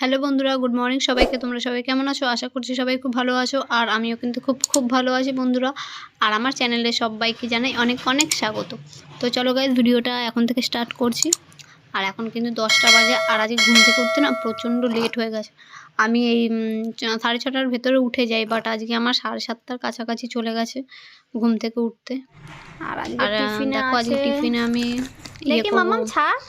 Hello বন্ধুরা good morning সবাইকে। তোমরা সবাই কেমন আছো? আশা করছি সবাই খুব ভালো আছো আর আমিও কিন্তু খুব খুব ভালো আছি বন্ধুরা। আর আমার চ্যানেলে সবাইকে জানাই অনেক অনেক স্বাগত। তো চলো গাইজ ভিডিওটা এখন থেকে স্টার্ট করছি। আর এখন কিন্তু দশটা বাজে আর আজকে ঘুম থেকে উঠতে না প্রচণ্ড লেট হয়ে গেছে। আমি এই সাড়ে ছটার ভেতরে উঠে যাই বাট আজকে আমার সাড়ে সাতটার কাছাকাছি চলে গেছে ঘুম থেকে উঠতে। আর আজকে টিফিনে দেখো আজকে টিফিনে আমি ইয়ে মামাম ছাড়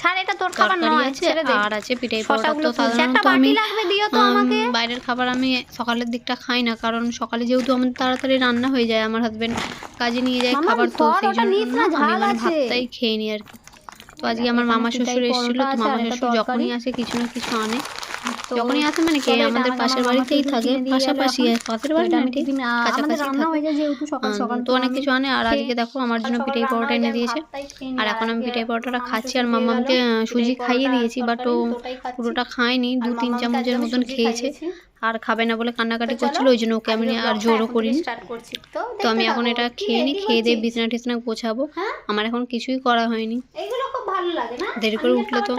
ছাড় এটা তোর খাবার নয় আছে ছেড়ে দে। আর আছে পিঠাই পরোটা তো সাধারণত আমি লাগবে দিও তো আমাকে। বাইরের খাবার আমি সকালের দিকটা খাই না কারণ সকালে যেহেতু আমার তাড়াতাড়ি রান্না হয়ে যায় আমার হাজবেন্ড কাজে নিয়ে যায় খাবার তো সেই জন্য আমি মানে ভাতটাই খেয়ে নিই আর কি। তো আজকে আমার মামা শ্বশুর এসেছিল তো মামা শ্বশুর যখনই আসে কিছু না কিছু আনে। যখনই আসে মানে কি আমাদের পাশের বাড়িতেই থাকে পাশাপাশি। পাশের বাড়িতে বাড়ি না ঠিক কাছাকাছি থাকে তো অনেক কিছু আনে আর আজকে দেখো আমার জন্য পিঠাই পরোটা এনে দিয়েছে। আর এখন আমি পিঠাই পরোটাটা খাচ্ছি আর মামাকে মামামকে সুজি খাইয়ে দিয়েছি বাট ও। পুরোটা খায়নি দু তিন চামচের মতন খেয়েছে। আর খাবে না বলে কান্নাকাটি করছিল ওই জন্য ওকে আমি আর জোরও করিনি। তো আমি এখন এটা খেয়ে নিই খেয়ে দিয়ে বিছানা টিছনা গোছাবো। হ্যাঁ? আমার এখন কিছুই করা হয়নি। দেরি করে উঠলে তো।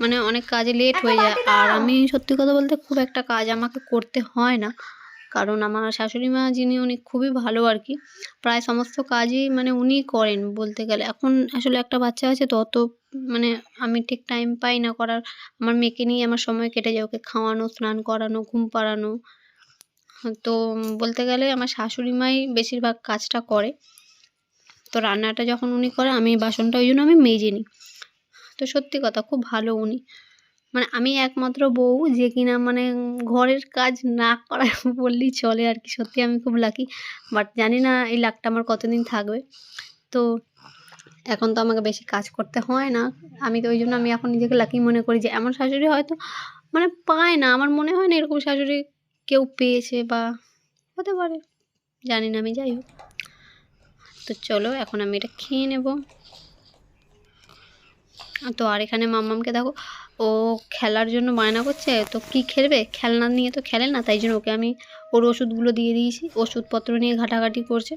মানে অনেক কাজে লেট হয়ে যায়। আর আমি সত্যি কথা বলতে খুব একটা কাজ আমাকে করতে হয় না। কারণ আমার শাশুড়ি মা যিনি, উনি খুবই ভালো আর কি। প্রায় সমস্ত কাজই মানে উনি করেন বলতে গেলে। এখন আসলে একটা বাচ্চা আছে তো, অত মানে আমি ঠিক টাইম পাই না করার। আমার মেয়েকে নিয়ে আমার সময় কেটে যায়। ওকে খাওয়ানো, স্নান করানো, ঘুম পাড়ানো। তো বলতে গেলে আমার শাশুড়ি মাই বেশিরভাগ কাজটা করে। তো রান্নাটা যখন উনি করে, আমি বাসনটা ওই জন্য আমি মেজে নিই। তো সত্যি কথা, খুব ভালো উনি। মানে আমি একমাত্র বউ যে কিনা মানে ঘরের কাজ না করা বললেই চলে আর কি। সত্যি আমি খুব লাকি বাট জানি না এই লাকটা আমার কতদিন থাকবে। তো এখন তো আমাকে বেশি কাজ করতে হয় না। আমি তো ওই জন্য আমি এখন নিজেকে লাকি মনে করি যে এমন শাশুড়ি হয়তো মানে পায় না। আমার মনে হয় না এরকম শাশুড়ি কেউ পেয়েছে বা হতে পারে। জানি না আমি, যাই হোক। তো চলো, এখন আমি এটা খেয়ে নেব। তো আর এখানে মাম্মামকে দেখো ও খেলার জন্য বায়না করছে, তো কি খেলবে? খেলনা নিয়ে তো খেলে না, তাই জন্য ওকে আমি ওর ওষুধগুলো দিয়ে দিয়েছি, ওষুধপত্র নিয়ে ঘাটাঘাটি করছে।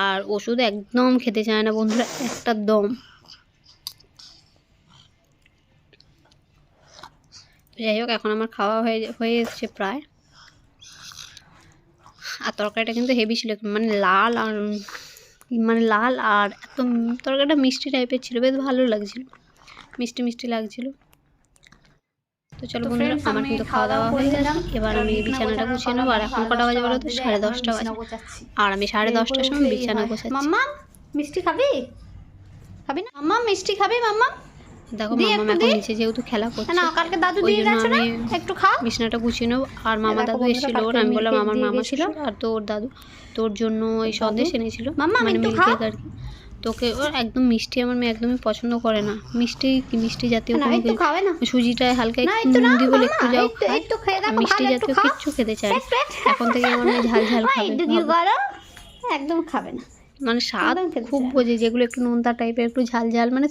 আর ওষুধ একদম খেতে চায় না বন্ধুরা, একটা দম। যাই হোক, এখন আমার খাওয়া হয়ে হয়ে এসছে প্রায়। আর তরকারিটা কিন্তু হেভি ছিল মানে লাল আর মানে লাল আর এত তরকারিটা মিষ্টি টাইপের ছিল, বেশ ভালো লাগছিল, মিষ্টি মিষ্টি লাগছিল। তো চলো বন্ধুরা আমার কিন্তু খাওয়া দাওয়া হয়ে গেছে। এবার আমি বিছানাটা গুছিয়ে নেব। আর এখন কটা বাজে বলো তো? সাড়ে দশটা বাজে। আর আমি সাড়ে দশটার সময় বিছানা গোছাচ্ছি। মাম্মা মিষ্টি খাবি? খাবি না? মাম্মা মিষ্টি খাবি মাম্মা? দেখো মামা এখন। নিচে যেহেতু খেলা করছে না কালকে দাদু দিয়ে গেছে না? একটু খা বিছানাটা গুছিয়ে নেব। আর মামা দাদু এসেছিল ওর আমি বললাম আমার মামা ছিল। আর তোর দাদু তোর জন্য ওই সন্দেশ এনেছিল। মাম্মা, মানে একটু মিল্ক খা। কেক আর কি। তোকে ওর একদম মিষ্টি আমার মেয়ে একদমই পছন্দ করে না। মিষ্টি কি মিষ্টি জাতীয় না কোনো সুজিটায় হালকা একটু নুন বলে একটু যাও মিষ্টি জাতীয় কিচ্ছু খেতে চায়। এখন থেকে আমার মেয়ে ঝাল ঝাল খাবে ভাবো। একদম খাবে না। মানে স্বাদ খুব বোঝে যেগুলো একটু নোনতা টাইপের একটু ঝাল ঝাল মানে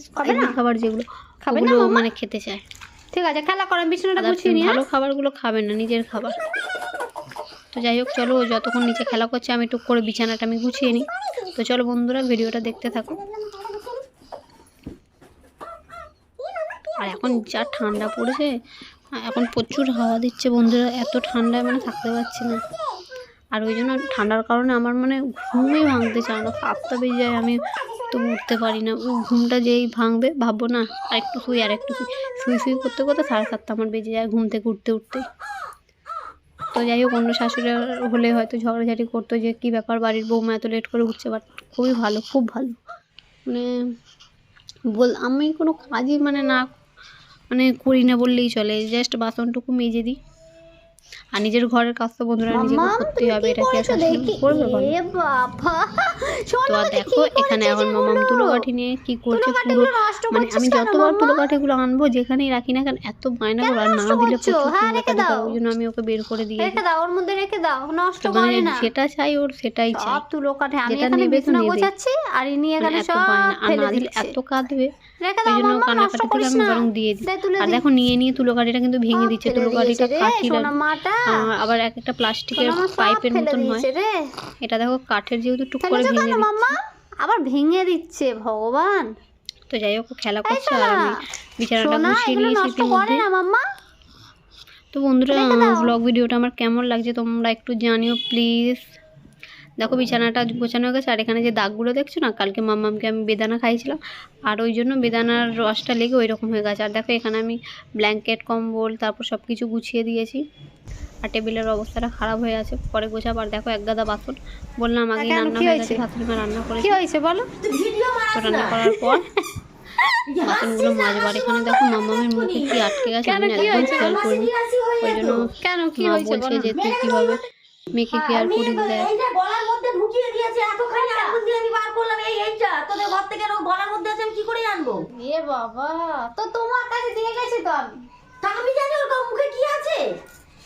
খাবার যেগুলো খাবে না মানে খেতে চায়। ঠিক আছে খেলা করো আমি বিছানাটা গুছিয়ে নিয়ে ভালো খাবারগুলো খাবে না নিজের খাবার। তো যাই হোক, চলো যতক্ষণ নিচে খেলা করছে, আমি টুক করে বিছানাটা আমি গুছিয়ে নিই। তো চলো বন্ধুরা, ভিডিওটা দেখতে থাকো। আর এখন যা ঠান্ডা পড়েছে এখন প্রচুর হাওয়া দিচ্ছে বন্ধুরা, এত ঠান্ডায় মানে থাকতে পারছি না। আর ওই জন্য ঠান্ডার কারণে আমার মানে ঘুমই ভাঙতে চায় না, সাতটা বেজে যায়, আমি তো উঠতে পারি না। ঘুমটা যেই ভাঙবে, ভাববো না আর একটু শুই আর একটু শুই। শুই শুই করতে করতে সাড়ে সাতটা আমার বেজে যায় ঘুম থেকে উঠতে উঠতে। তো যাই হোক, অন্য শাশুড়ি হলে হয়তো ঝগড়াঝাটি করতো যে কি ব্যাপার, বাড়ির বৌমা এত লেট করে উঠছে বাট খুবই ভালো, খুব ভালো। মানে বল, আমি কোনো কাজই মানে না মানে করি না বললেই চলে জাস্ট বাসনটুকু মেজে দিই। আর নিজের ঘরের কাজ তো বন্ধুরা করতেই তুমি হবে এটা কি দেখি? করবে বাবা তো দেখো এখানে এখন মামাম। তুলো কাঠি নিয়ে কি করছে পুরো মানে আমি যতবার? তুলো কাঠিগুলো আনব যেখানেই রাখি না কেন এত বায়না করে আর না দিলে? হ্যাঁ। ওই জন্য আমি ওকে বের করে দিয়ে রেখে দাও ওর মধ্যে রেখে দাও নষ্ট মানে করে না। যেটা চাই ওর সেটাই চাই সব তুলো কাঠে আমি এখানে বিছানা গোছাচ্ছি আর ইনি মানে এখানে সব ফেলে না দিলে দিচ্ছে। এত কাঁদবে ওই জন্য কান্নাকাটি থেকে আমি না। বরং দিয়ে দিই। তুলে আর দেখো নিয়ে নিয়ে তুলো কাঠিটা কিন্তু ভেঙে দিচ্ছে তুলো আবার এক একটা প্লাস্টিকের পাইপের মতন হয়। এটা দেখো কাঠের যেহেতু টুক করে ভেঙে আবার ভেঙে দিচ্ছে ভগবান। তো যাই হোক খেলা করছে আর আমি বিছানাটা গুছিয়ে নিয়েছি ইতিমধ্যে তো। বন্ধুরা ব্লগ ভিডিওটা আমার কেমন লাগছে তোমরা একটু জানিও প্লিজ দেখো বিছানাটা গোছানো হয়ে গেছে আর এখানে যে দাগগুলো দেখছ না কালকে মাম্মামকে আমি বেদানা খাইছিলাম আর ওই জন্য বেদানার রসটা লেগে ওই রকম হয়ে গেছে। আর দেখো এখানে আমি ব্ল্যাঙ্কেট কম্বল তারপর সব কিছু গুছিয়ে দিয়েছি আর টেবিলের অবস্থাটা খারাপ হয়ে আছে পরে গোছাবো। আর দেখো এক গাদা বাসন বললাম আগে রান্না হয়ে হয়েছে? গেছে ভাতরিমা রান্না করেছে। কি হয়েছে বলো? তো রান্না করার পর বাসনগুলো মাজবার এখানে দেখো মামামের মুখে কি আটকে গেছে কেন? আমি কি একদম হয়েছে? খেয়াল করিনি। ওই জন্য কেন কি হয়েছে বলছে বলো? যে তুই কীভাবে মেয়েকে কেয়ার করি দেয়? এইটা গলার মধ্যে ঢুকিয়ে দিয়েছে এতখানি দিয়ে আমি বার করলাম এই এইটা তোদের ঘর থেকে এরকম গলার মধ্যে আছে আমি কি করে জানব? এ বাবা তো তোমার কাছে দিয়ে গেছি তো আমি? তা আমি জানি ওর মুখে কি আছে?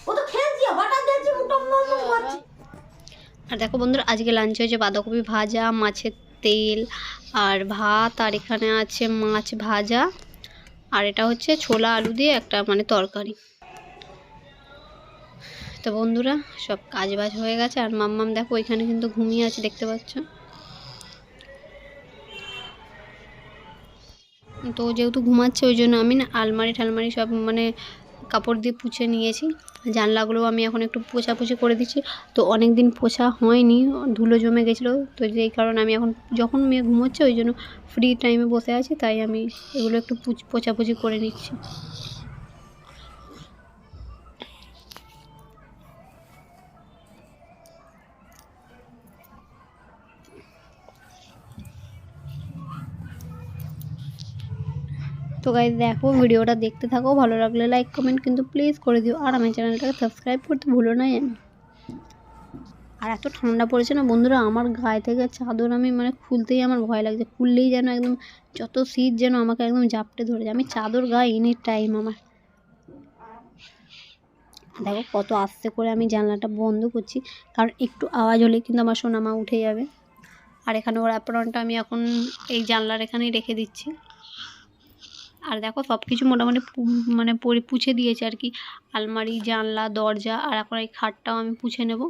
ও তো খেলছি হঠাৎ দেখছি মুখটা মম করছে। আর দেখো বন্ধুরা আজকে লাঞ্চ হয়েছে বাঁধাকপি ভাজা মাছের তেল আর ভাত আর এখানে আছে মাছ ভাজা আর এটা হচ্ছে ছোলা আলু দিয়ে একটা মানে তরকারি। তো বন্ধুরা, সব কাজ বাজ হয়ে গেছে। আর মাম্মাম দেখো, ওইখানে কিন্তু ঘুমিয়ে আছে, দেখতে পাচ্ছ? তো যেহেতু ঘুমাচ্ছে, ওই জন্য আমি না আলমারি ঠালমারি সব মানে কাপড় দিয়ে পুছে নিয়েছি। জানলাগুলো আমি এখন একটু পোছাপুছি করে দিচ্ছি। তো অনেক দিন পোছা হয়নি, ধুলো জমে গেছিল। তো যেই কারণে আমি এখন, যখন মেয়ে ঘুমোচ্ছে, ওই জন্য ফ্রি টাইমে বসে আছি, তাই আমি এগুলো একটু পুছ- পোছাপুছি করে নিচ্ছি। তো গাই দেখো, ভিডিওটা দেখতে থাকো, ভালো লাগলে লাইক কমেন্ট কিন্তু প্লিজ করে দিও। আর আমার চ্যানেলটাকে সাবস্ক্রাইব করতে ভুলো না যেন আর এত ঠান্ডা পড়েছে না, বন্ধুরা, আমার গায়ে থেকে চাদর আমি মানে খুলতেই আমার ভয় লাগছে। খুললেই যেন একদম যত শীত যেন আমাকে একদম জাপটে ধরেছে আমি চাদর গায়ে এনি টাইম আমার। দেখো, কত আস্তে করে আমি জানলাটা বন্ধ করছি। কারণ একটু আওয়াজ হলে কিন্তু আমার সোনামা উঠে যাবে। আর এখানে ওর অ্যাপ্রনটা আমি এখন এই জানলার এখানেই রেখে দিচ্ছি। আর দেখো সব কিছু মোটামুটি মানে পুছে দিয়েছে আর কি। আলমারি, জানলা, দরজা আর এখন এই খাটটাও আমি পুছে নেব।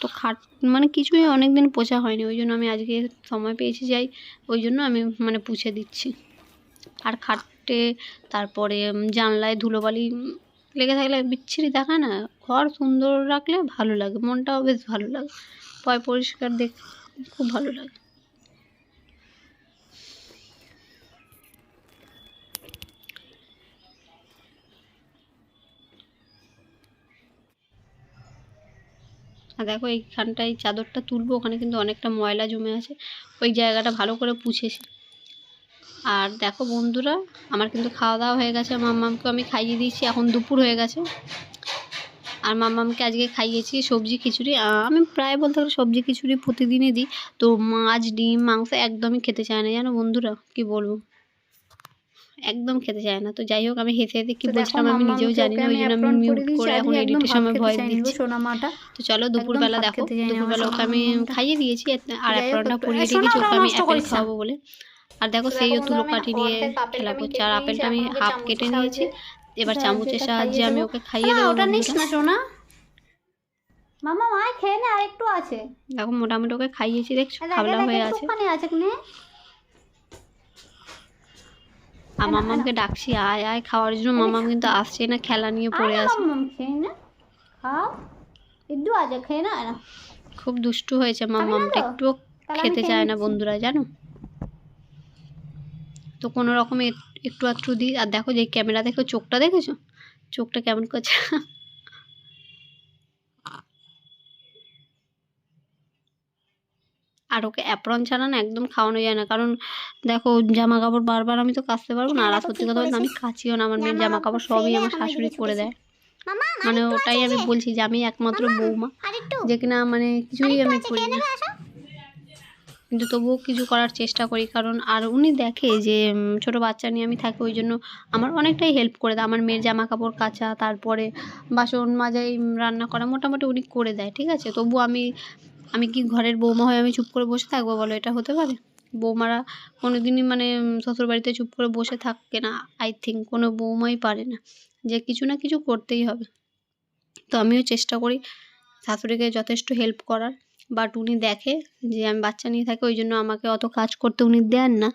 তো খাট মানে কিছুই অনেক দিন পোছা হয়নি, ওই জন্য আমি আজকে সময় পেয়েছি যাই, ওই জন্য আমি মানে পুছে দিচ্ছি। আর খাটে তারপরে জানলায় ধুলোবালি লেগে থাকলে বিচ্ছিরি দেখায় না, ঘর সুন্দর রাখলে ভালো লাগে, মনটাও বেশ ভালো লাগে। পয় পরিষ্কার দেখ, খুব ভালো লাগে। আর দেখো এইখানটায় এই চাদরটা তুলবো, ওখানে কিন্তু অনেকটা ময়লা জমে আছে। ওই জায়গাটা ভালো করে পুছেছি। আর দেখো বন্ধুরা, আমার কিন্তু খাওয়া দাওয়া হয়ে গেছে মাম্মামকে আমি খাইয়ে দিয়েছি, এখন দুপুর হয়ে গেছে। আর মাম্মামকে আজকে খাইয়েছি সবজি খিচুড়ি। আমি প্রায় বলতে গেলে সবজি খিচুড়ি প্রতিদিনই দিই। তো মাছ ডিম মাংস একদমই খেতে চায় না। জানো বন্ধুরা কি বলব? একদম খেতে চায় না। তো যাই হোক আমি হেসে হেসে কি বলছিলাম আমি নিজেও জানি না ওই জন্য আমি মিউট করে এখন এডিটের সময় গো দিচ্ছি। সোনা মাটা। তো চলো দুপুরবেলা দেখো। দুপুরবেলা ওকে আমি খাইয়ে দিয়েছি আর অ্যাপ্রনটা একটু- পরিয়ে রেখেছি ওকে আমি অ্যাপেল খাওয়াবো বলে। আর দেখো সেই তুলো কাঠি নিয়ে খেলা করছে। আর আপেলটা আমি হাফ কেটে নিয়েছি। এবার চামচের সাহায্যে আমি ওকে খাইয়ে দেবো ওটা নিস না সোনা। মামা মায় খেয়ে নে আর একটু আছে। দেখো মোটামুটি ওকে খাইয়েছি দেখছ? দেখ, খাবলা হয়ে আছে। আছে নে। আর মামামকে ডাকছি আয় আয় খাওয়ার জন্য। মামাম কিন্তু আসছে না খেলা নিয়ে পড়ে আছে। খেয়ে না। খাও। একটু আছে খেয়ে না খুব দুষ্টু হয়েছে মামামটা? একটুও খেতে চায় না বন্ধুরা জানো? তো কোনো রকমে একটু আধটু দিই আর দেখো যে ক্যামেরা দেখো চোখটা দেখেছ? চোখটা কেমন করছে? আর ওকে অ্যাপ্রন ছাড়া না একদম খাওয়ানো যায় না কারণ দেখো জামা কাপড় বারবার আমি তো কাচতে পারব না আর সত্যি কথা বলতে আমি কাচিও না আমার মেয়ের জামা কাপড় সবই আমার শাশুড়ি করে দেয়। মানে ওটাই আমি বলছি যে আমি একমাত্র বৌমা যে কিনা মানে কিছুই আমি করি না কিন্তু তবুও কিছু করার চেষ্টা করি। কারণ আর উনি দেখে যে ছোট বাচ্চা নিয়ে আমি থাকি ওই জন্য আমার অনেকটাই হেল্প করে দেয়। আমার মেয়ের জামা কাপড় কাচা তারপরে বাসন মাজাই রান্না করা মোটামুটি উনি করে দেয় ঠিক আছে? তবু আমি আমি কি ঘরের বৌমা হয়ে আমি চুপ করে বসে থাকব বলো এটা হতে পারে? বৌমারা কোনো দিনই মানে উম, শ্বশুরবাড়িতে চুপ করে বসে থাকে না আই থিঙ্ক কোনো বৌমাই পারে না যে কিছু না কিছু করতেই হবে। তো আমিও চেষ্টা করি শাশুড়িকে যথেষ্ট হেল্প করার। বাট উনি দেখে যে আমি বাচ্চা নিয়ে থাকি, ওই জন্য আমাকে অত কাজ করতে উনি দেন না।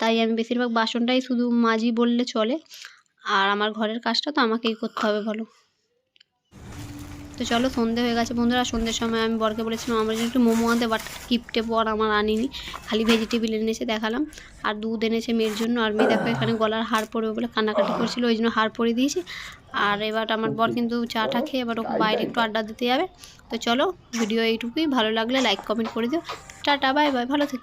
তাই আমি বেশিরভাগ বাসনটাই শুধু মাজি বললে চলে। আর আমার ঘরের কাজটা তো আমাকেই করতে হবে, বলো। তো চলো সন্ধে হয়ে গেছে। বন্ধুরা, সন্ধ্যের সময় আমি বরকে বলেছিলাম, আমার একটু মোমো আনতে। বাট কিপটে পর আমার আনিনি। খালি ভেজিটেবিল এনেছে দেখালাম। আর দুধ এনেছে মেয়ের জন্য। আর মেয়ে দেখো এখানে গলার হার পরবে বলে কান্নাকাটি করছিল, ওই জন্য হার পরে দিয়েছি। আর এবার আমার বর কিন্তু চাটা খেয়ে এবার ওকে বাইরে একটু আড্ডা দিতে যাবে। তো চলো, ভিডিও এইটুকুই। ভালো লাগলে লাইক কমেন্ট করে দিও। টাটা বাই বাই ভালো থেকো।